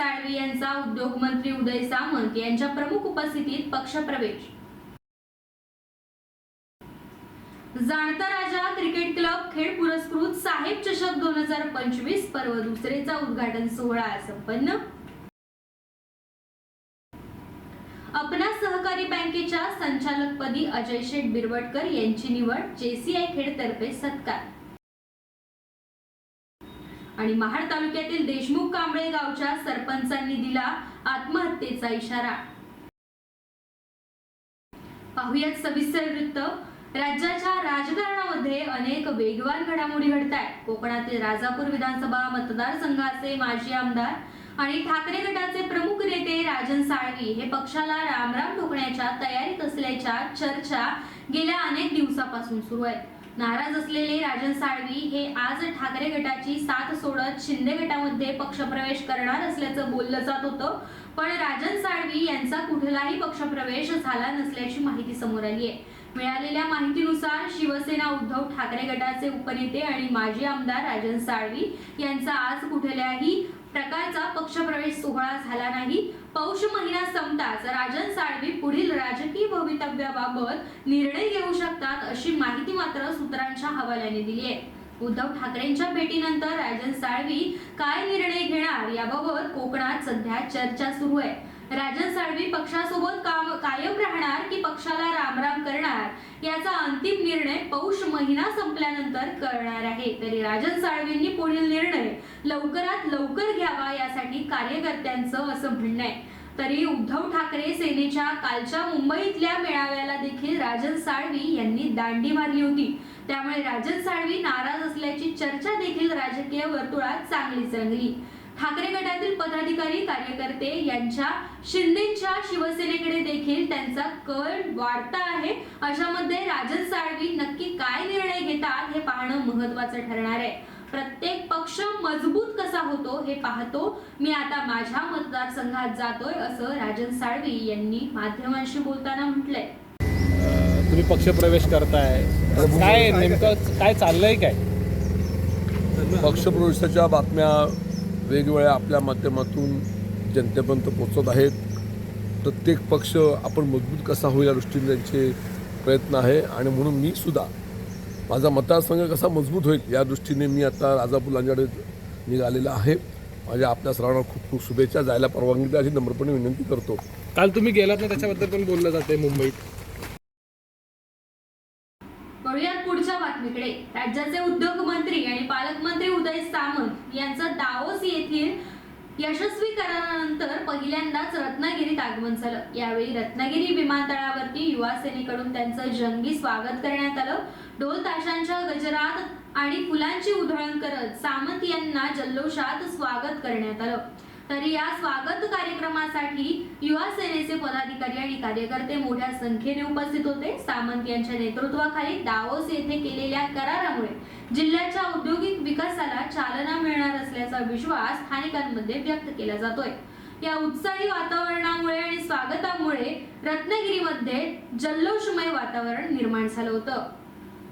साळवी यांचा उद्योगमंत्री उदय सामंत यांच्या प्रमुख उपस्थितीत पक्षप्रवेश. जाणता राजा क्रिकेट क्लब खेळ पुरस्कृत साहेब चषक दोन हजार पंचवीस पर्व दुसरेचा उद्घाटन सोहळा संपन्न. अपना सहकारी बँकेच्या संचालकपदी अजय शेठ बिरवटकर यांची निवड जेसीआय खेड तर्फे सत्कार. आणि महाड तालुक्यातील देशमुख कांबळे गावच्या सरपंचांनी दिला आत्महत्येचा इशारा. पाहुयात सविस्तर वृत्त. राज्याच्या राजकारणामध्ये अनेक वेगवान घडामोडी घडत आहेत कोकणातील राजापूर विधानसभा मतदारसंघाचे माजी आमदार आणि ठाकरे गटाचे प्रमुख नेते राजन साळवी हे पक्षाला रामराम ठोकण्याच्या तयारीत असल्याच्या चर्चा गेल्या अनेक दिवसापासून सुरू आहेत. नाराज असलेले राजन साळवी हे आज ठाकरे गटाची साथ सोडत शिंदे गटामध्ये पक्षप्रवेश करणार असल्याचं बोललं जात होतं. पण राजन साळवी यांचा कुठलाही पक्षप्रवेश झाला नसल्याची माहिती समोर आली आहे. मिळालेल्या माहितीनुसार शिवसेना उद्धव ठाकरे गटाचे उपनेते आणि माजी आमदार राजन साळवी यांचा आज कुठल्याही प्रकारचा पक्षप्रवेश सोहळा झाला नाही. पौष महिना संपताच राजन साळवी पुढील राजकीय भवितव्याबाबत निर्णय घेऊ शकतात अशी माहिती मात्र सूत्रांच्या हवाल्याने दिली आहे. उद्धव ठाकरेंच्या भेटीनंतर राजन साळवी काय निर्णय घेणार याबाबत कोकणात सध्या चर्चा सुरू आहे. राजन साळवी पक्षासोबत काम कायम राहणार की पक्षाला रामराम करणार? याचा अंतिम निर्णय पौष महिना संपल्यानंतर करणार आहे. तरी राजन साळवींनी पुढील निर्णय लवकरात लवकर घ्यावा यासाठी कार्यकर्त्यांचं असं म्हणणं आहे. तरी उद्धव ठाकरे सेनेच्या कालच्या मुंबईतल्या मेळाव्याला देखील राजन साळवी यांनी दांडी मारली होती. त्यामुळे राजन साळवी नाराज असल्याची चर्चा देखील राजकीय वर्तुळात चांगली चांगली. ठाकरे गटातील पदाधिकारी कार्यकर्ते यांच्या शिंदेच्या शिवसेनेकडे देखील त्यांचा कल वाढता आहे. अशामध्ये राजन साळवी नक्की काय निर्णय घेतात हे पाहणं महत्वाचं ठरणार आहे. प्रत्येक पक्ष मजबूत कसा होतो हे पाहतो. मी आता माझ्या मतदारसंघात जातोय असं राजन साळवी यांनी माध्यमांशी बोलताना म्हटलंय. तुम्ही पक्षप्रवेश करताय. काय नेमकं काय चाललंय काय? पक्षप्रवेशाच्या बातम्या वेगवेगळ्या आपल्या माध्यमातून जनतेपर्यंत पोचत आहेत. प्रत्येक पक्ष आपण मजबूत कसा होईल या दृष्टीने त्यांचे प्रयत्न आहे आणि म्हणून मी सुद्धा माझा मतदारसंघ कसा मजबूत होईल या दृष्टीने मी आता राजापूर लांजाडे निघालेला आहे. माझ्या आपल्या सर्वांना खूप खूप शुभेच्छा. जायला परवानगी द्या अशी नम्रपणे विनंती करतो. काल तुम्ही गेलात ना त्याच्याबद्दल पण बोललं जाते मुंबईत वळूयात पुढच्या बातमीकडे राज्याचे उद्योग मंत्री आणि पालकमंत्री उदय सामंत यांचं दावोस येथील यशस्वी करारानंतर पहिल्यांदाच रत्नागिरीत आगमन झालं. यावेळी रत्नागिरी विमानतळावरती युवा सेनेकडून त्यांचं जंगी स्वागत करण्यात आलं. ढोल ताशांच्या गजरात आणि फुलांची उधळण करत सामंत यांना जल्लोषात स्वागत करण्यात आलं. तरी या स्वागत कार्यक्रमासाठी युवा सेनेचे पदाधिकारी आणि कार्यकर्ते मोठ्या संख्येने उपस्थित होते. सामंत यांच्या नेतृत्वाखाली दावोस येथे केलेल्या करारामुळे जिल्ह्याच्या औद्योगिक विकासाला चालना मिळणार असल्याचा विश्वास स्थानिकांमध्ये व्यक्त केला जातोय. या उत्साही वातावरणामुळे आणि स्वागतामुळे रत्नागिरीमध्ये जल्लोषमय वातावरण निर्माण झालं होतं.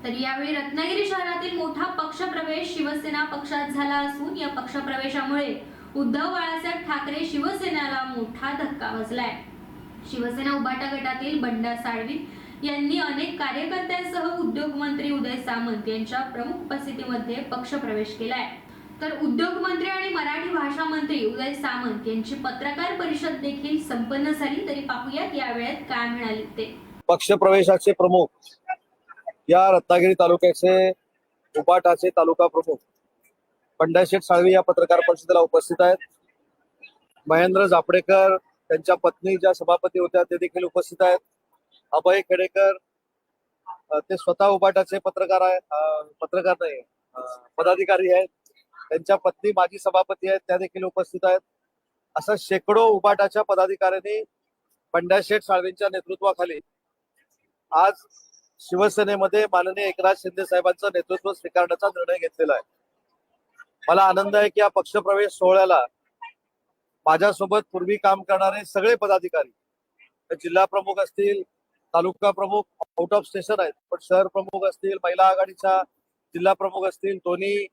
तर यावेळी रत्नागिरी शहरातील मोठा पक्षप्रवेश शिवसेना पक्षात झाला असून या पक्षप्रवेशामुळे उद्धव बाळासाहेब ठाकरे शिवसेनेला मोठा धक्का बसलाय. शिवसेना उबाटा गटातील बंडा साळवी यांनी अनेक कार्यकर्त्यांसह उद्योग मंत्री उदय सामंत यांच्या प्रमुख उपस्थितीमध्ये पक्षप्रवेश केलाय. तर उद्योग मंत्री आणि मराठी भाषा मंत्री उदय सामंत यांची पत्रकार परिषद देखील संपन्न झाली. तरी पाहूयात या वेळेत काय म्हणाले ते. पक्षप्रवेशाचे प्रमुख या रत्नागिरी तालुक्याचे उपाटाचे तालुका प्रमुख पंडाशेठ साळवी या पत्रकार परिषदेला उपस्थित आहेत. महेंद्र जापडेकर त्यांच्या पत्नी ज्या सभापती होत्या ते देखील उपस्थित आहेत. अभय खेडेकर ते स्वतः उपाटाचे पत्रकार आहेत पत्रकार नाही पदाधिकारी आहेत. त्यांच्या पत्नी माजी सभापती आहेत त्या देखील उपस्थित आहेत. असं शेकडो उपाटाच्या पदाधिकाऱ्यांनी पंड्याशेठ साळवींच्या नेतृत्वाखाली आज शिवसेनेमध्ये माननीय एकनाथ शिंदे साहेबांचं नेतृत्व स्वीकारण्याचा निर्णय घेतलेला आहे. मला आनंद आहे की या पक्षप्रवेश सोहळ्याला माझ्यासोबत पूर्वी काम करणारे सगळे पदाधिकारी जिल्हा प्रमुख असतील तालुका प्रमुख आउट ऑफ स्टेशन आहेत पण शहर प्रमुख असतील महिला आघाडीच्या जिल्हा प्रमुख असतील दोन्ही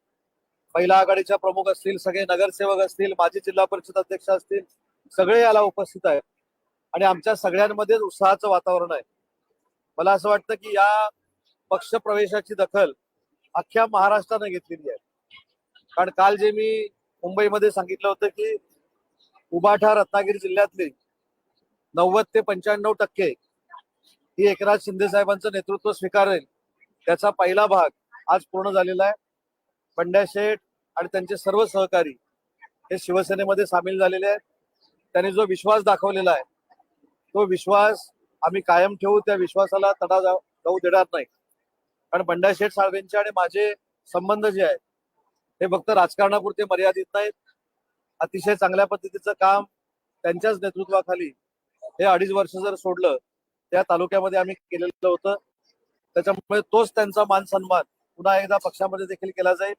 महिला आघाडीच्या प्रमुख असतील सगळे नगरसेवक असतील माजी जिल्हा परिषद अध्यक्ष असतील सगळे याला उपस्थित आहेत. आणि आमच्या सगळ्यांमध्येच उत्साहाचं वातावरण आहे. मला असं वाटतं की या पक्ष प्रवेशाची दखल अख्ख्या महाराष्ट्रानं घेतलेली आहे. कारण काल जे मी मुंबईमध्ये सांगितलं होतं की उबाठा रत्नागिरी जिल्ह्यातली नव्वद ते पंच्याण्णव टक्के ही एकनाथ शिंदे साहेबांचं नेतृत्व स्वीकारेल. त्याचा पहिला भाग आज पूर्ण झालेला आहे. पंड्या शेठ आणि त्यांचे सर्व सहकारी हे शिवसेनेमध्ये सामील झालेले आहेत. त्यांनी जो विश्वास दाखवलेला आहे तो विश्वास आम्ही कायम ठेवू त्या विश्वासाला तडा जाऊ जाऊ देणार नाही. कारण बंडा शेठ साळवेंचे आणि माझे संबंध जे आहेत हे फक्त राजकारणापुरते मर्यादित नाहीत. अतिशय चांगल्या पद्धतीचं काम त्यांच्याच नेतृत्वाखाली हे अडीच वर्ष जर सोडलं त्या तालुक्यामध्ये आम्ही केलेलं होतं. त्याच्यामुळे तोच त्यांचा मान सन्मान पुन्हा एकदा पक्षामध्ये देखील केला जाईल.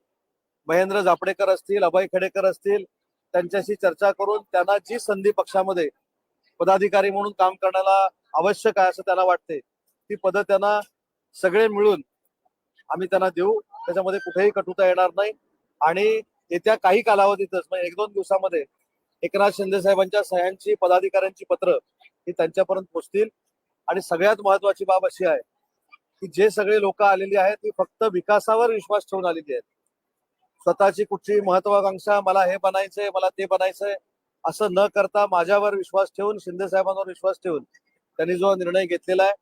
महेंद्र झापडेकर असतील अभय खेडेकर असतील त्यांच्याशी चर्चा करून त्यांना जी संधी पक्षामध्ये पदाधिकारी म्हणून काम करण्याला आवश्यक आहे असं त्यांना वाटते ती पदं त्यांना सगळे मिळून आम्ही त्यांना देऊ. त्याच्यामध्ये कुठेही कटुता येणार नाही. आणि येत्या काही कालावधीतच म्हणजे एक दोन दिवसामध्ये एकनाथ शिंदे साहेबांच्या सह्यांची पदाधिकाऱ्यांची पत्र ही त्यांच्यापर्यंत पोहोचतील आणि सगळ्यात महत्वाची बाब अशी आहे की जे सगळे लोक आलेली आहेत ती फक्त विकासावर विश्वास ठेवून आलेली आहेत. स्वतःची कुठची महत्वाकांक्षा मला हे बनायचंय मला ते बनायचंय असं न करता माझ्यावर विश्वास ठेवून शिंदे साहेबांवर विश्वास ठेवून त्यांनी जो निर्णय घेतलेला आहे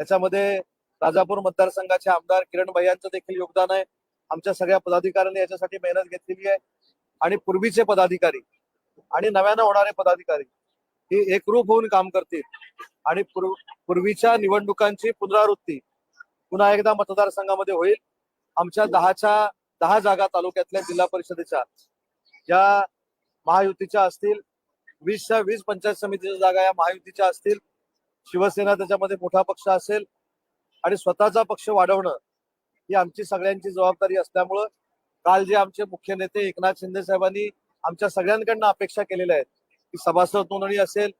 त्याच्यामध्ये राजापूर मतदारसंघाचे आमदार किरण भैयांचं देखील योगदान आहे. आमच्या सगळ्या पदाधिकाऱ्यांनी याच्यासाठी मेहनत घेतलेली आहे. आणि पूर्वीचे पदाधिकारी आणि नव्यानं होणारे पदाधिकारी हे एकरूप होऊन काम करतील. आणि पूर्व- पूर्वीच्या निवडणुकांची पुनरावृत्ती पुन्हा एकदा मतदारसंघामध्ये होईल. आमच्या दहाच्या दहा जागा तालुक्यातल्या जिल्हा परिषदेच्या या महायुतीच्या असतील वीसच्या वीस पंचायत समितीच्या जागा या महायुतीच्या असतील शिवसेना त्याच्यामध्ये मोठा पक्ष असेल आणि स्वतःचा पक्ष वाढवणं ही आमची सगळ्यांची जबाबदारी असल्यामुळं काल जे आमचे मुख्य नेते एकनाथ शिंदे साहेबांनी आमच्या सगळ्यांकडनं अपेक्षा केलेल्या आहेत. की सभासद नोंदणी असेल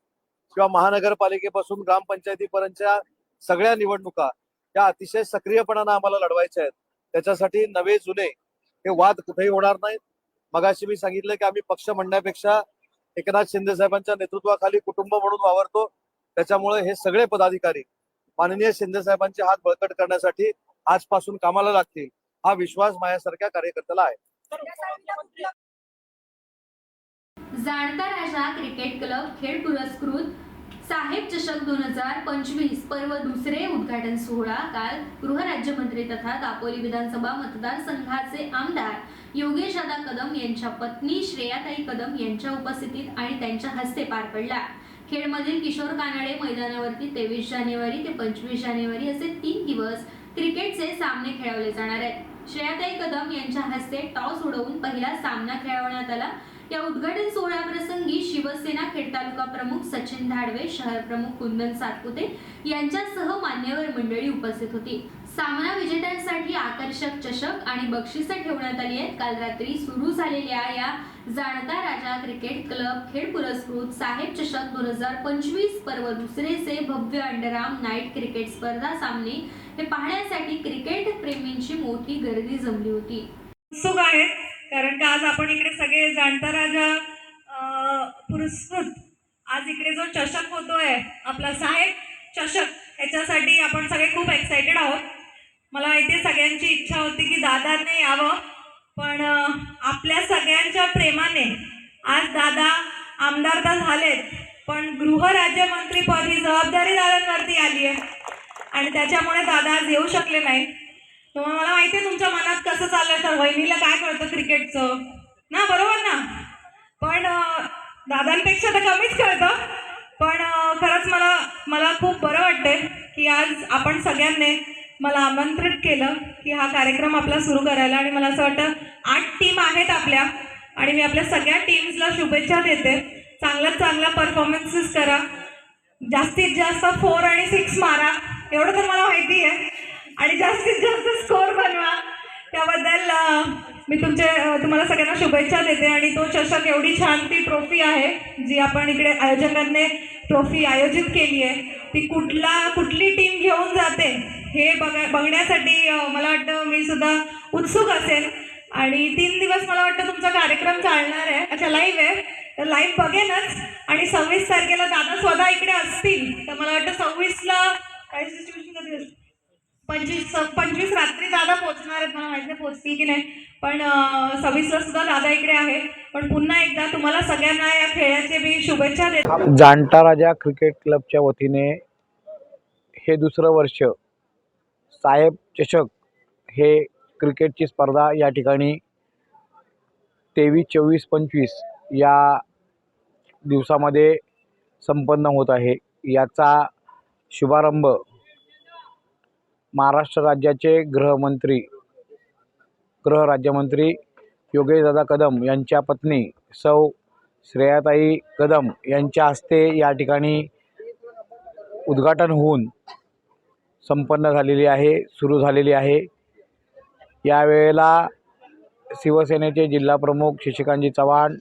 किंवा महानगरपालिकेपासून ग्रामपंचायतीपर्यंतच्या सगळ्या निवडणुका या अतिशय सक्रियपणानं आम्हाला लढवायच्या आहेत. त्याच्यासाठी नवे जुने हे वाद कुठेही होणार नाहीत. मगाशी मी सांगितलं की आम्ही पक्ष म्हणण्यापेक्षा एकनाथ शिंदे साहेबांच्या नेतृत्वाखाली कुटुंब म्हणून वावरतो. त्याच्यामुळे हे सगळे पदाधिकारी माननीय शिंदे साहेबांचे हात बळकट करण्यासाठी आजपासून कामाला लागतील हा विश्वास माझ्यासारख्या कार्यकर्त्याला आहे. जाणता राजा क्रिकेट क्लब खेळ पुरस्कृत साहेब चषक दोन हजार पंचवीस पर्व दुसरे उद्घाटन सोहळा काल गृहराज्यमंत्री तथा दापोली विधानसभा मतदारसंघाचे आमदार योगेश दादा कदम यांच्या पत्नी श्रेयाताई कदम यांच्या उपस्थितीत आणि त्यांच्या हस्ते पार पडला. खेडमधील किशोर कानडे मैदानावरती तेवीस जानेवारी ते पंचवीस जानेवारी असे तीन दिवस क्रिकेटचे सामने खेळवले जाणार आहेत. श्रेयाताई कदम यांच्या हस्ते टॉस उडवून पहिला सामना खेळवण्यात आला. या उद्घाटन सोहळ्याप्रसंगी शिवसेना खेड तालुका प्रमुख सचिन धाडवे शहर प्रमुख कुंदन सातपुते यांच्यासह मान्यवर मंडळी उपस्थित होती. सामना विजेत्यांसाठी आकर्षक चषक आणि बक्षिसं ठेवण्यात आली आहेत. काल रात्री सुरू झालेल्या या जाणता राजा क्रिकेट क्लब खेळ पुरस्कृत साहेब चषक दोन हजार पंचवीस पर्व दुसरेचे भव्य अंडरआर्म नाईट क्रिकेट स्पर्धा सामने हे पाहण्यासाठी क्रिकेट प्रेमींची मोठी गर्दी जमली होती. उत्सुक आहेत कारण का आज आपण इकडे सगळे जाणता राजा पुरस्कृत. आज इकडे जो चषक होतोय आपला साहेब चषक ह्याच्यासाठी आपण सगळे खूप एक्सायटेड आहोत. मला इथे सगळ्यांची इच्छा होती की दादाने यावं. पण आपल्या सगळ्यांच्या प्रेमाने आज दादा आमदार तर झालेत पण गृहराज्यमंत्रीपद ही जबाबदारी दादांवरती आली आहे. आणि त्याच्यामुळे दादा आज येऊ शकले नाही. तुम्हाला मला माहिती आहे तुमच्या मनात कसं चाललंय? तर वहिनीला काय कळतं क्रिकेटचं? ना बरोबर ना? पण दादांपेक्षा तर कमीच कळतं. पण खरंच मला मला खूप बरं वाटतंय की आज आपण सगळ्यांनी मला आमंत्रित केलं की हा कार्यक्रम आपला सुरू करायला आणि मला असं वाटतं आठ टीम आहेत आपल्या आणि मी आपल्या सगळ्या टीम्सला शुभेच्छा देते. चांगल्यात चांगला परफॉर्मन्सेस करा. जास्तीत जास्त फोर आणि सिक्स मारा. एवढं तर मला माहिती आहे. आणि जास्तीत जास्त स्कोर बनवा. त्याबद्दल मी तुमचे तुम्हाला सगळ्यांना शुभेच्छा देते आणि तो चषक एवढी छान ती ट्रॉफी आहे जी आपण इकडे आयोजकांनी ट्रॉफी आयोजित केली आहे. ती कुठला कुठली टीम घेऊन जाते? हे बघा बघण्यासाठी मला वाटतं मी सुद्धा उत्सुक असेल. आणि तीन दिवस मला वाटतं तुमचा कार्यक्रम चालणार आहे. अच्छा लाईव्ह आहे. तर लाईव्ह बघेनच. आणि सव्वीस तारखेला दादा स्वतः इकडे असतील. तर मला वाटतं सव्वीसला काय सिच्युएशन कधी पंचवीस पंचवीस रात्री दादा पोहोचणार आहेत. मला माहिती नाही पोचतील की नाही. पण सव्वीसला सुद्धा दादा इकडे आहे पण पुन्हा एकदा तुम्हाला सगळ्यांना या खेळाचे मी शुभेच्छा देतो. जाणता राजा क्रिकेट क्लबच्या वतीने हे दुसरं वर्ष साहेब चषक हे क्रिकेटची स्पर्धा या ठिकाणी तेवीस चोवीस पंचवीस या दिवसामध्ये संपन्न होत आहे. याचा शुभारंभ महाराष्ट्र राज्याचे गृहमंत्री गृहराज्यमंत्री योगेशदादा कदम यांच्या पत्नी सौ श्रेयाताई कदम यांच्या हस्ते या ठिकाणी उद्घाटन होऊन संपन्न झालेली आहे सुरू झालेली आहे. यावेळेला शिवसेनेचे जिल्हाप्रमुख शशिकांतजी चव्हाण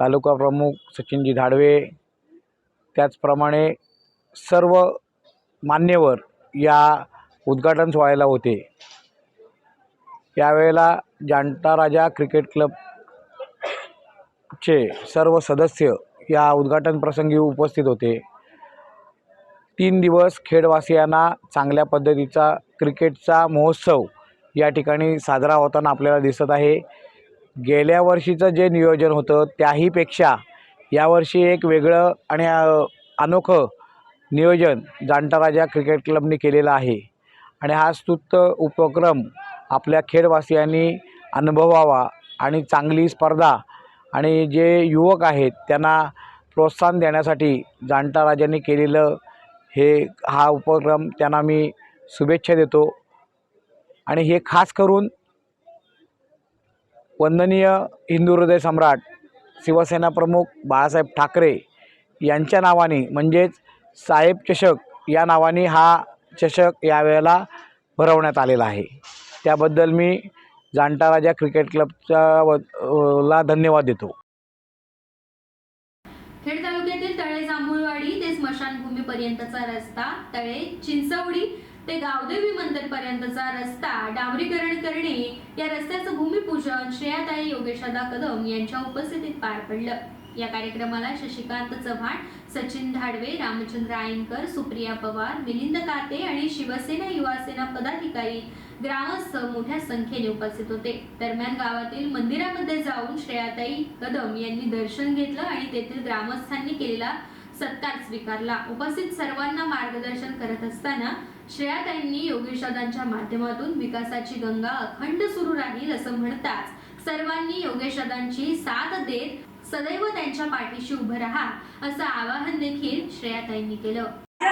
तालुका प्रमुख सचिनजी धाडवे त्याचप्रमाणे सर्व मान्यवर या उद्घाटन सोहळ्याला होते. यावेळेला जाणता राजा क्रिकेट क्लबचे सर्व सदस्य या उद्घाटन प्रसंगी उपस्थित होते. तीन दिवस खेडवासियांना चांगल्या पद्धतीचा क्रिकेटचा महोत्सव या ठिकाणी साजरा होताना आपल्याला दिसत आहे. गेल्या वर्षीचं जे नियोजन होतं त्याहीपेक्षा यावर्षी एक वेगळं आणि अनोखं नियोजन जाणटाराजा क्रिकेट क्लबने केलेलं आहे. आणि हा स्तुत्त उपक्रम आपल्या खेडवासियांनी अनुभवावा आणि चांगली स्पर्धा आणि जे युवक आहेत त्यांना प्रोत्साहन देण्यासाठी जाणताराजांनी केलेलं हे हा उपक्रम त्यांना मी शुभेच्छा देतो. आणि हे खास करून वंदनीय हिंदू हृदय सम्राट शिवसेना प्रमुख बाळासाहेब ठाकरे यांच्या नावाने म्हणजेच साहेब चषक या नावाने हा चषक यावेळेला भरवण्यात आलेला आहे. त्याबद्दल मी जाणता राजा क्रिकेट क्लबच्या व ला धन्यवाद देतो. खेड तालुक्यातील तळे जांभूळवाडी ते स्मशानभूमीपर्यंतचा रस्ता तळे चिंचवडी ते गावदेवी मंदिर पर्यंतचा रस्ता डांबरीकरण करणे या रस्त्याचं भूमिपूजन श्रेयाताई योगेशादा कदम यांच्या उपस्थितीत पार पडलं. या कार्यक्रमाला शशिकांत चव्हाण सचिन धाडवे रामचंद्र आयनकर सुप्रिया पवार मिलिंद काते आणि शिवसेना युवासेना पदाधिकारी ग्रामस्थ मोठ्या संख्येने उपस्थित होते. दरम्यान गावातील मंदिरामध्ये जाऊन श्रेयाताई कदम यांनी दर्शन घेतलं आणि तेथील ग्रामस्थांनी केलेला सत्कार स्वीकारला. उपस्थित सर्वांना मार्गदर्शन करत असताना श्रेयाताईंनी योगेशदांच्या माध्यमातून विकासाची गंगा अखंड सुरू राहील असं म्हणताच सर्वांनी योगेशदांची साथ देत सदैव त्यांच्या पाठीशी उभं राहा असं आवाहन देखील श्रेयाताईंनी केलं आणि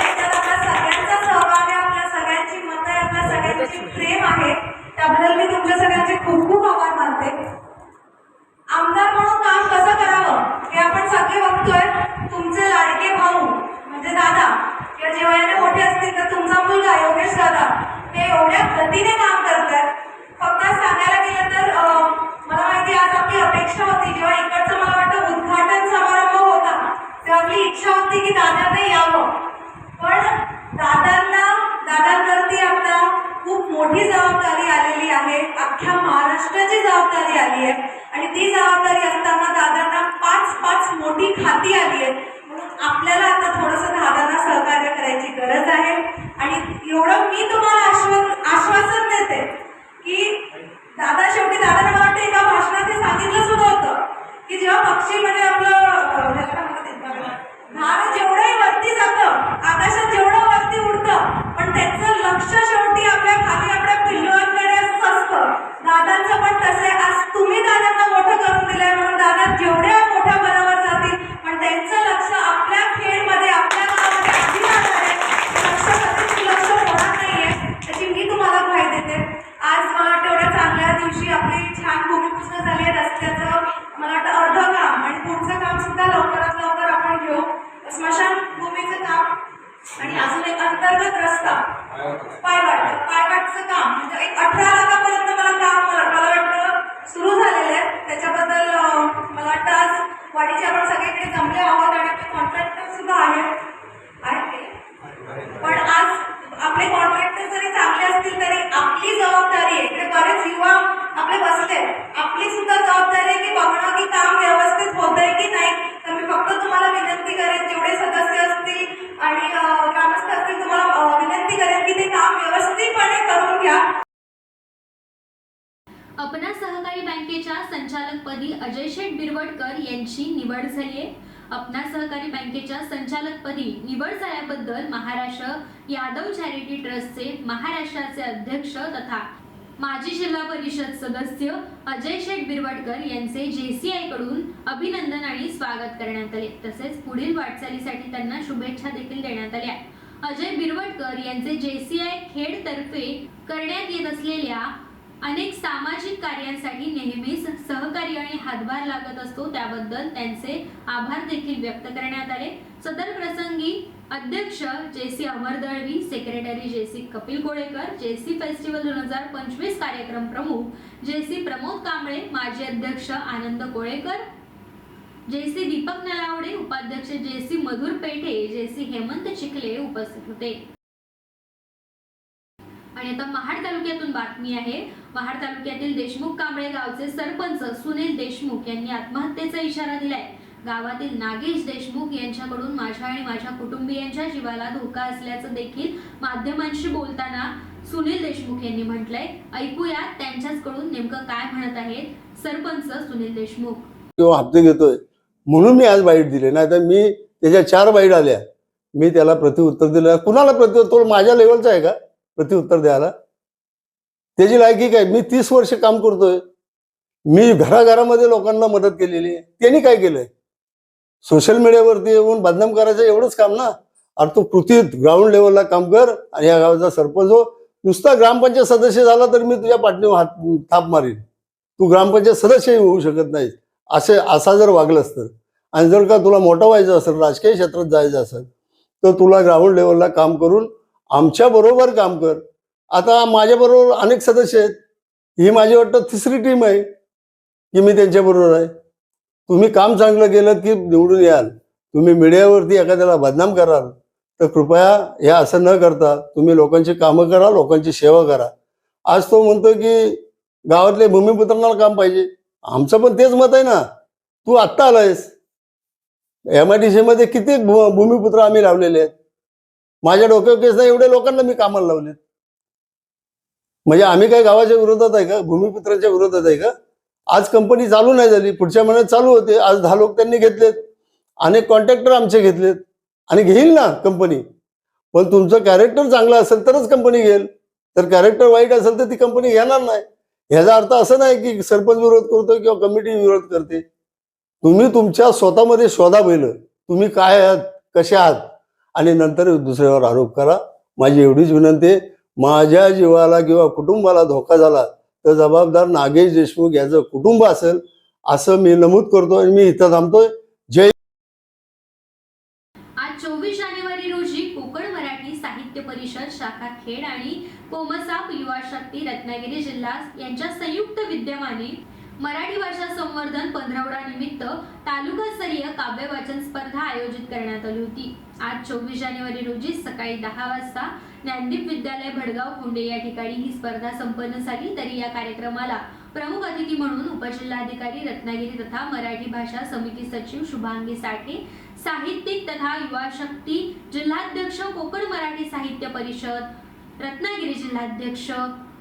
याच्यात आपल्या सगळ्यांचा सहभाग आहे आपल्या सगळ्यांची मतं आहे आपल्या सगळ्यांची प्रेम आहे त्याबद्दल मी तुमच्या सगळ्यांचे खूप खूप आभार मानते आमदार म्हणून काम कसं करावं हे आपण सगळे बघतोय तुमचे लाडके भाऊ म्हणजे दादा किंवा जेव्हा याने मोठे असतील तर तुमचा मुलगा योगेश दादा हे एवढ्या गतीने काम करतात फक्त सांगायला गेलं तर अं, मला माहिती आज आपली अपेक्षा होती जेव्हा इकडचं मला वाटतं उद्घाटन समारंभ होता तेव्हा आपली इच्छा होती की दादाने यावं पण दादांना दादांवरती आता खूप मोठी जबाबदारी आलेली आहे अख्ख्या महाराष्ट्राची जबाबदारी आली आहे आणि ती जबाबदारी असताना दादांना पाच पाच मोठी खाती आली आहेत म्हणून आपल्याला आता थोडंसं दादांना सहकार्य करायची गरज आहे आणि एवढं मी तुम्हाला आश्वासन आश्वासन देते की दादा शेवटी दादाने मला वाटतं एका भाषणात ते सांगितलं सुद्धा होतं की जेव्हा पक्षी म्हणजे आपलं अं, ह्याला काय म्हणतात? भारत जेवढंही वरती जातं आकाशात जेवढं वरती उडतं पण त्याचं लक्ष शेवटी आपल्या खाली आपल्या पिल्लूंकडेच असतं दादांचं पण तसं आहे आज तुम्ही दादांना मोठं करून दिलंय म्हणून दादा जेवढ्या मोठ्या पदावर जातील पण त्यांचं लक्ष आपल्या खेळमध्ये आपल्या गावामध्ये अजिबात आहे ते लक्ष कधीच दुर्लक्ष होणार नाहीये त्याची मी तुम्हाला ग्वाही देते आज मला वाटतं एवढ्या चांगल्या दिवशी आपली छान भूमिपूजन झाली आहे रस्त्याचं मला वाटतं अर्ध काम आणि पुढचं काम सुद्धा लवकरात लवकर आपण घेऊ स्मशानभूमीचं काम आणि अजून एक अंतर्गत रस्ता पायवाट पायवाट पणना सहकारी बँकेच्या संचालकपदी अजय शेठ बिरवडकर यांची निवड झाली आहे अपना सहकारी बँकेच्या संचालकपदी निवड झाल्याबद्दल महाराष्ट्र यादव चॅरिटी ट्रस्टचे महाराष्ट्राचे अध्यक्ष तथा माजी जिल्हा परिषद सदस्य अजय शेठ बिरवडकर यांचे जेसीआयकडून अभिनंदन आणि स्वागत करण्यात आले. तसेच पुढील वाटचालीसाठी त्यांना शुभेच्छा देखील देण्यात आल्या. अजय बिरवडकर यांचे जेसीआय खेड तर्फे करण्यात येत असलेल्या अनेक सामाजिक कार्यांसाठी नेहमीच सहकार्य आणि हातभार लागत असतो. त्याबद्दल त्यांचे आभार देखील व्यक्त करण्यात आले. सदर प्रसंगी अध्यक्ष J C Amar Dalvi secretary J C Kapil Golekar J C festival दोन हजार पंचवीस कार्यक्रम प्रमुख जेसी प्रमोद कांबळे माजी अध्यक्ष आनंद कोळेकर जेसी दीपक नलावडे उपाध्यक्ष J C Madhur Pethe J C Hemant Chikhale उपस्थित होते. आणि आता महाड तालुक्यातून बातमी आहे. महाड तालुक्यातील देशमुख कांबळे गावचे सरपंच सुनील देशमुख यांनी आत्महत्येचा इशारा दिलाय. गावातील नागेश देशमुख यांच्याकडून माझ्या आणि माझ्या कुटुंबियांच्या जीवाला धोका असल्याचं देखील माध्यमांशी बोलताना सुनील देशमुख यांनी म्हटलंय. ऐकूया त्यांच्याचकडून नेमकं काय म्हणत आहेत सरपंच सुनील देशमुख. किंवा हप्ते घेतोय. म्हणून मी आज बाईट दिले. नाही तर मी त्याच्या चार बाईट आल्या. मी त्याला प्रतिउत्तर दिलं. कुणाला प्रतिउत्तर तो माझ्या लेवलचा आहे का? प्रतिउत्तर द्यायला. त्याची लायकी काय? मी तीस वर्ष काम करतोय. मी घराघरामध्ये लोकांना मदत केलेली आहे. त्यांनी काय केलंय? सोशल मीडियावरती येऊन बदनाम करायचं एवढंच काम ना? अरे तू कृती ग्राउंड लेवलला काम कर आणि या गावाचा सरपंच हो. नुसता ग्रामपंचायत सदस्य झाला तर मी तुझ्या पाठीवर हात थाप मारीन. तू ग्रामपंचायत सदस्यही होऊ शकत नाही असे असा जर वागलंस तर आणि जर का तुला मोठं व्हायचं असेल राजकीय क्षेत्रात जायचं असेल तर तुला ग्राउंड लेवलला काम करून आमच्या बरोबर काम कर. आता माझ्याबरोबर अनेक सदस्य आहेत. ही माझी वाटतं तिसरी टीम आहे की मी त्यांच्याबरोबर आहे. तुम्ही काम चांगलं केलं की निवडून याल. तुम्ही मीडियावरती एखाद्याला बदनाम कराल तर कृपया हे असं न करता तुम्ही लोकांची कामं करा लोकांची सेवा करा. आज तो म्हणतो की गावातले भूमिपुत्रांना काम पाहिजे. आमचं पण तेच मत आहे ना. तू आत्ता आलायस. एम आय डी सी मध्ये किती भू- भूमिपुत्र आम्ही लावलेले आहेत. माझ्या डोक्यावर केस नाही एवढ्या लोकांना मी कामाला लावलेत. म्हणजे आम्ही काय गावाच्या विरोधात आहे का? भूमिपुत्रांच्या विरोधात आहे का? आज कंपनी चालू नाही झाली. पुढच्या महिन्यात चालू होते. आज दहा लोक त्यांनी घेतलेत. अनेक कॉन्ट्रॅक्टर आमचे घेतलेत. आणि घेईल ना कंपनी पण तुमचं कॅरेक्टर चांगलं असेल तरच कंपनी घेईल. तर कॅरेक्टर वाईट असेल तर ती कंपनी घेणार नाही. ह्याचा अर्थ असं नाही की सरपंच विरोध करतो किंवा कमिटी विरोध करते. तुम्ही तुमच्या स्वतःमध्ये शोधा पहिलं. तुम्ही काय आहात? कसे आहात? आणि नंतर दुसऱ्यावर आरोप करा. माझी एवढीच विनंती आहे. माझ्या जीवाला किंवा कुटुंबाला धोका झाला तर जबाबदार नागेश देशमुख याचं कुटुंब असेल असं मी नमूद करतो आणि मी इथं थांबतोय. जय आज चोवीस जानेवारी रोजी कोकण मराठी साहित्य परिषद शाखा खेड आणि कोमसाप युवा शक्ती रत्नागिरी जिल्हा यांच्या संयुक्त विद्यमाने मराठी भाषा संवर्धन पंधरवडा निमित्त तालुकास्तरीय काव्य वाचन स्पर्धा आयोजित करण्यात आली होती. आज चोवीस जानेवारी रोजी सकाळी दहा वाजता ज्ञानदीप विद्यालय भडगाव कुंडे या ठिकाणी ही स्पर्धा संपन्न झाली. तरी या कार्यक्रमाला प्रमुख अतिथी म्हणून उपजिल्हाधिकारी रत्नागिरी तथा मराठी भाषा समिती सचिव शुभांगी साठे साहित्यिक तथा युवा शक्ती जिल्हाध्यक्ष कोकण मराठी साहित्य परिषद रत्नागिरी जिल्हाध्यक्ष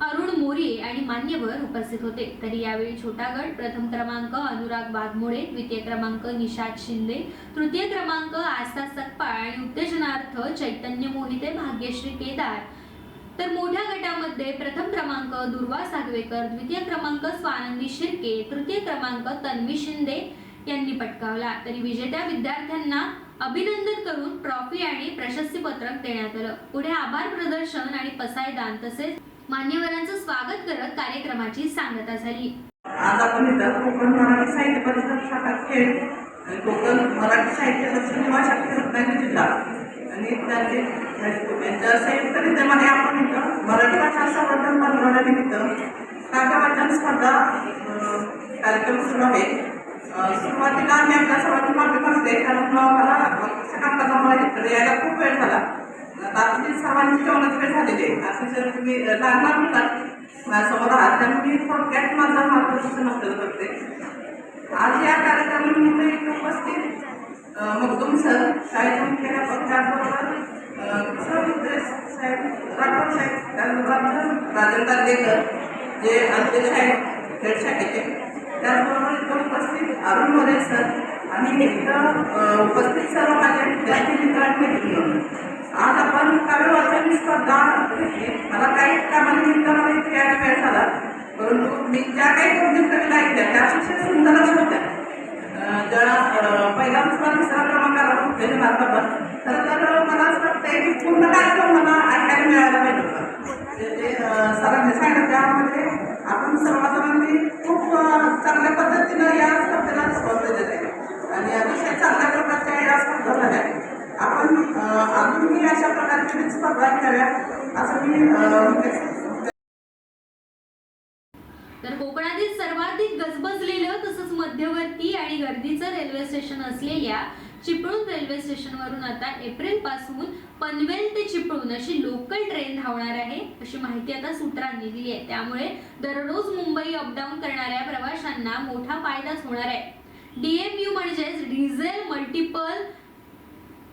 अरुण मोरे आणि मान्यवर उपस्थित होते. तरी यावेळी छोटा गट प्रथम क्रमांक अनुराग वाघमोडे द्वितीय क्रमांक निषाद शिंदे तृतीय क्रमांक आस्था सकपाळ आणि उत्तेजनार्थ चैतन्य मोहिते भाग्यश्री केदार. तर मोठ्या गटामध्ये प्रथम क्रमांक दुर्वा सागवेकर द्वितीय क्रमांक स्वानंदी शिर्के तृतीय क्रमांक तन्वी शिंदे यांनी पटकावला. तरी विजेत्या विद्यार्थ्यांना अभिनंदन करून ट्रॉफी आणि प्रशस्तीपत्रक देण्यात आलं. पुढे आभार प्रदर्शन आणि पसायदान तसेच मान्यवरांचं स्वागत करत कार्यक्रमाची सांगता झाली. आज आपण इथं कोकण मराठी साहित्य परिषद शाखा खेळ आणि कोकण मराठी साहित्य परिषद युवा शक्ती रत्नागिरी जिल्हा आणि त्यांचे यांच्या संयुक्त विद्यमाने आपण इथं मराठी भाषा संवर्धन पंधरवड्यानिमित्त काव्य वाचन स्पर्धा कार्यक्रम सुरू आहे. सुरुवातीला आम्ही आपल्या सर्वांची मागणी करते कारण आम्हाला कामकाजामुळे इकडे यायला खूप वेळ झाला. रात्री सर्वांची जेवणाची वेळ झालेली आहे रात्री जर तुम्ही लागणार होतात माझ्यासोबत आहात त्यामुळे मी थोडक्यात माझा मार्गदर्शन आपल्याला करते. आज या कार्यक्रमानिमित्त इथे उपस्थित अ, मगदूम सर शाळेच्या मुख्याध्यापक त्याचबरोबर अ, साहेब राठोड साहेब त्याचबरोबर राजन तांदेकर जे अध्यक्ष आहेत खेड शाखेचे. त्याचबरोबर इथं उपस्थित अरुण मोरे सर आणि इथं उपस्थित सर्व माझ्या विद्यार्थी मित्रांनी आणि आज आपण काव्य वाचन स्पर्धा मला काही कामानिमित्त मला इथे यायला वेळ झाला परंतु मी ज्या काही गंभीर कविता ऐकल्या त्या अतिशय सुंदर अशा होत्या. ज्या पहिला दुसरा तिसरा क्रमांकाला होते मार्कावर खरं तर मला असं वाटतंय की पूर्ण कार्यक्रम मला ऐकायला मिळायला पाहिजे होता. जे सरांनी सांगितलं त्यामध्ये आपण सर्वांनी खूप चांगल्या पद्धतीनं या स्पर्धेला रिस्पॉन्स देते आणि अतिशय चांगल्या प्रकारच्या या स्पर्धा झाल्या आपण अजूनही अशा प्रकारची स्पर्धा घ्याव्या असं मी म्हणजे तर कोकणातील सर्वाधिक गजबजलेलं तसंच मध्यवर्ती आणि गर्दीचं रेल्वे स्टेशन असलेल्या चिपळूण रेल्वे स्टेशनवरून आता एप्रिलपासून पनवेल ते चिपळूण अशी लोकल ट्रेन धावणार आहे अशी माहिती आता सूत्रांनी दिली आहे. त्यामुळे दररोज मुंबई अपडाऊन करणाऱ्या प्रवाशांना मोठा फायदाच होणार आहे. डीएमयू म्हणजेच डिझेल मल्टिपल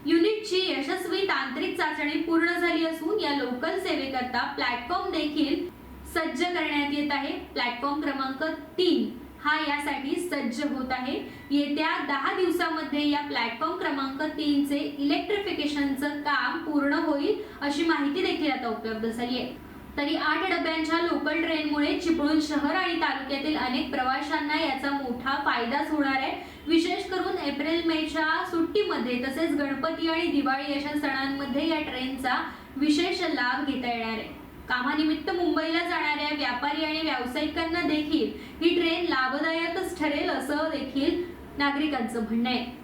युनिटची यशस्वी तांत्रिक चाचणी पूर्ण झाली असून या लोकल सेवेकरता प्लॅटफॉर्म देखील सज्ज करण्यात येत आहे. प्लॅटफॉर्म क्रमांक तीन हा यासाठी सज्ज होत आहे. येत्या दहा दिवसामध्ये या प्लॅटफॉर्म क्रमांक तीनचे इलेक्ट्रिफिकेशनचं काम पूर्ण होईल अशी माहिती देखील आता उपलब्ध झाली आहे. तरी आठ डब्यांच्या लोकल ट्रेनमुळे चिपळूण शहर आणि तालुक्यातील अनेक प्रवाशांना याचा मोठा फायदाच होणार आहे. विशेष करून एप्रिल मेच्या सुट्टीमध्ये तसेच गणपती आणि दिवाळी अशा सणांमध्ये या ट्रेनचा विशेष लाभ घेता येणार आहे. कामानिमित्त मुंबईला जाणाऱ्या व्यापारी आणि व्यावसायिकांना देखील ही ट्रेन लाभदायकच ठरेल असं देखील नागरिकांचं म्हणणं आहे.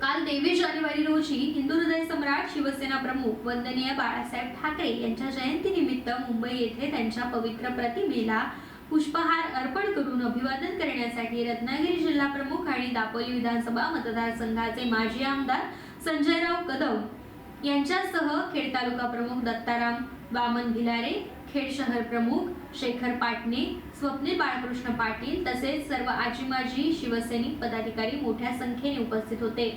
काल तेवीस जानेवारी रोजी हिंदू हृदय सम्राट शिवसेना प्रमुख वंदनीय बाळासाहेब ठाकरे यांच्या जयंतीनिमित्त मुंबई येथे त्यांच्या पवित्र प्रतिमेला पुष्पहार अर्पण करून अभिवादन करण्यासाठी रत्नागिरी जिल्हा प्रमुख आणि दापोली विधानसभा मतदारसंघाचे माजी आमदार संजयराव कदम यांच्यासह खेड तालुका प्रमुख दत्ताराम वामन भिलारे खेड शहर प्रमुख शेखर पाटणे स्वप्नील बाळकृष्ण पाटील तसेच सर्व आजी माजी शिवसैनिक पदाधिकारी मोठ्या संख्येने उपस्थित होते.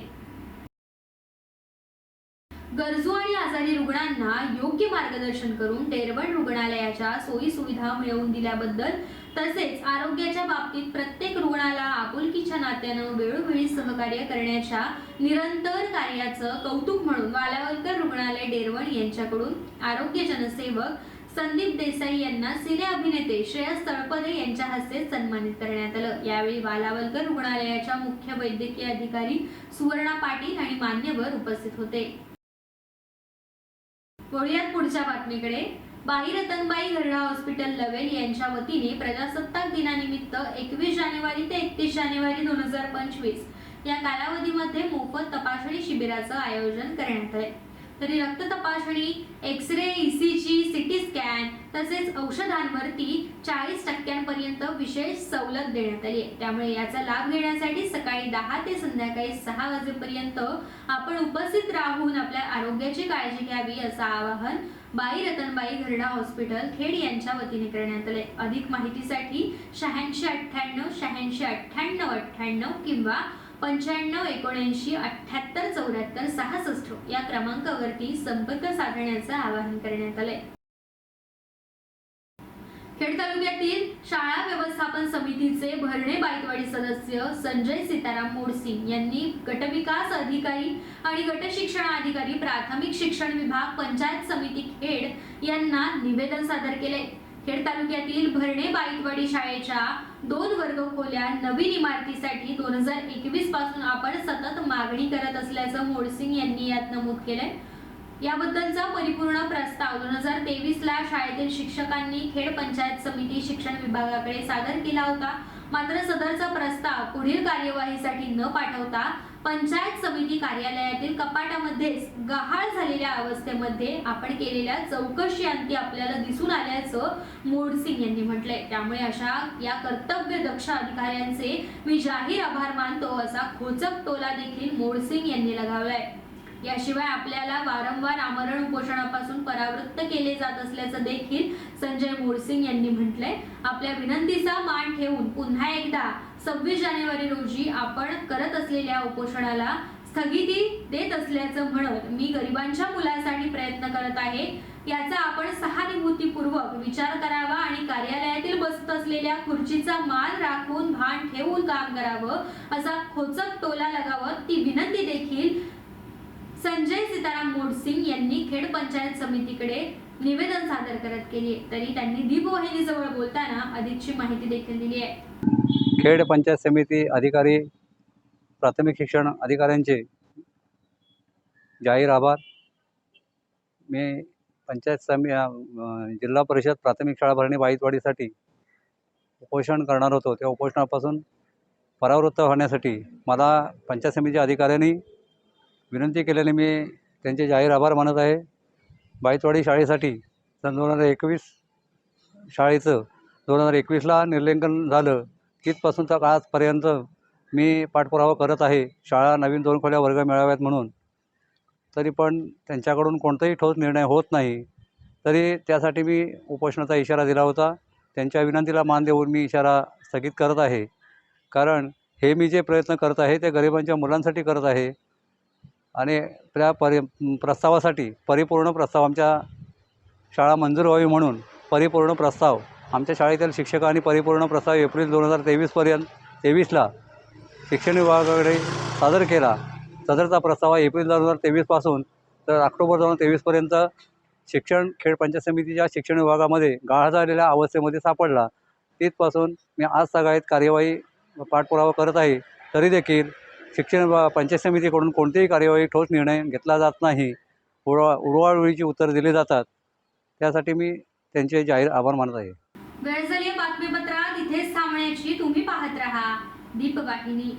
गरजू आणि आजारी रुग्णांना योग्य मार्गदर्शन करून टेरवण रुग्णालयाच्या सोयी सुविधा मिळवून दिल्याबद्दल तसेच आरोग्याच्या बाबतीत प्रत्येक रुग्णाला आपुलकीच्या नात्यानं वेळोवेळी सहकार्य करण्याच्या निरंतर कार्याचं कौतुक म्हणून वालावलकर रुग्णालय डेरवण यांच्याकडून आरोग्य जनसेवक संदीप देसाई यांना सिने अभिनेते श्रेयस तळपदे यांच्या हस्ते सन्मानित करण्यात आलं. यावेळी वालावलकर रुग्णालयाच्या मुख्य वैद्यकीय अधिकारी सुवर्णा पाटील आणि मान्यवर उपस्थित होते. वळूयात पुढच्या बातमीकडे. बाई रतनबाई घरडा हॉस्पिटल लवेल यांच्या वतीने प्रजासत्ताक दिनानिमित्त एकवीस जानेवारी ते एकतीस जानेवारी दोन हजार पंचवीस या कालावधीमध्ये मोफत तपासणी शिबिराचं आयोजन करण्यात आलं तरी रक्त तपासणी X ray ECG CT scan तसेच औषधांवरती चाळीस टक्क्यांपर्यंत विशेष सवलत देण्यात आली आहे. त्यामुळे याचा लाभ घेण्यासाठी सकाळी दहा ते संध्याकाळी सहा वाजेपर्यंत आपण उपस्थित राहून आपल्या आरोग्याची काळजी घ्यावी असं आवाहन बाई रतनबाई घरडा हॉस्पिटल खेड यांच्या वतीने करण्यात आले अधिक माहितीसाठी शहाऐंशी अठ्ठ्याण्णव शहाऐंशी अठ्ठ्याण्णव अठ्ठ्याण्णव किंवा पंच्याण्णव एकोणऐंशी अठ्ठ्याहत्तर चौऱ्याहत्तर सहासष्ट या क्रमांकावरती संपर्क साधण्याचं आवाहन करण्यात आलंय. खेड तालुक्यातील शाळा व्यवस्थापन समितीचे भरणे बायकवाडी सदस्य संजय सीताराम मोडसिंग यांनी गटविकास अधिकारी आणि गट शिक्षण अधिकारी प्राथमिक शिक्षण विभाग पंचायत समिती खेड यांना निवेदन सादर केले खेड तालुक्यातील भरणे बाईतवाडी शाळेच्या दोन वर्ग खोल्या नवीन इमारतीसाठी दोन हजार एकवीसपासून आपण सतत मागणी करत असल्याचं मोडसिंग यांनी यात नमूद केलंय. याबद्दलचा परिपूर्ण प्रस्ताव दोन हजार तेवीस ला शाळेतील शिक्षकांनी खेड पंचायत समिती शिक्षण विभागाकडे सादर केला होता. मात्र सदरचा प्रस्ताव पुढील कार्यवाहीसाठी न पाठवता पंचायत समिती कार्यालयातील कपाटामध्येच गहाळ झालेल्या अवस्थेमध्ये आपण केलेल्या चौकशी अंती आपल्याला दिसून आल्याचं मोडसिंग यांनी म्हटलंय. त्यामुळे अशा या कर्तव्य दक्ष अधिकाऱ्यांचे मी जाहीर आभार मानतो असा खोचक टोला देखील मोडसिंग यांनी लगावलाय. याशिवाय आपल्याला वारंवार आमरण उपोषणापासून परावृत्त केले जात असल्याचं देखील संजय मोरसिंग यांनी म्हटलंय. आपल्या विनंतीचा मान ठेवून पुन्हा एकदा सव्वीस जानेवारी रोजी आपण करत असलेल्या उपोषणाला स्थगिती देत असल्याचं म्हणत मी गरिबांच्या मुलासाठी प्रयत्न करत आहे. याचा आपण सहानुभूतीपूर्वक विचार करावा आणि कार्यालयातील बसत असलेल्या खुर्चीचा मान राखून भान ठेवून काम करावं असा खोचक टोला लगावत ती विनंती देखील संजय सीताराम मोडसिंग यांनी खेड पंचायत समितीकडे निवेदन सादर करत केली तरी त्यांनी दीपवाहिनीजवळ बोलताना अधिकची माहिती देखील दिली आहे. खेड पंचायत समिती अधिकारी प्राथमिक शिक्षण अधिकाऱ्यांचे जाहीर आभार. मी पंचायत समी जिल्हा परिषद प्राथमिक शाळा भरणी बाईतवाडीसाठी उपोषण करणार होतो. त्या उपोषणापासून परावृत्त होण्यासाठी मला पंचायत समितीच्या अधिकाऱ्यांनी विनंती केल्याने मी त्यांचे जाहीर आभार मानत आहे. बाईतवाडी शाळेसाठी सन दोन हजार एकवीस शाळेचं दोन हजार एकवीसला निर्लेंकन झालं. तिथपासून तर आजपर्यंत मी पाठपुरावा करत आहे. शाळा नवीन दोन खोल्या वर्ग मिळाव्यात म्हणून. तरी पण त्यांच्याकडून कोणताही ठोस निर्णय होत नाही. तरी त्यासाठी मी उपोषणाचा इशारा दिला होता. त्यांच्या विनंतीला मान देऊन मी इशारा स्थगित करत आहे. कारण हे मी जे प्रयत्न करत आहे ते गरिबांच्या मुलांसाठी करत आहे. आणि त्या परि प्रस्तावासाठी परिपूर्ण प्रस्ताव आमच्या शाळा मंजूर व्हावी म्हणून परिपूर्ण प्रस्ताव आमच्या शाळेतील शिक्षकांनी परिपूर्ण प्रस्ताव एप्रिल दोन हजार तेवीसपर्यंत तेवीसला शिक्षण विभागाकडे सादर केला. सदरचा प्रस्ताव एप्रिल दोन हजार तेवीसपासून तर ऑक्टोबर दोन हजार तेवीसपर्यंत शिक्षण खेड पंचायत समितीच्या शिक्षण विभागामध्ये गाळ झालेल्या अवस्थेमध्ये सापडला. तिथपासून मी आज सगळ्यात कार्यवाही पाठपुरावा करत आहे. तरी देखील शिक्षण पंचायत समितीकडून कोणतीही कार्यवाही ठोस निर्णय घेतला जात नाही उरवा उडवाउडवीची उत्तर दिली जातात. त्यासाठी मी त्यांचे जाहीर आभार मानत आहे. वेळ बातमीपत्रात इथेच थांबण्याची तुम्ही पाहत राहा. दीपवाहिनी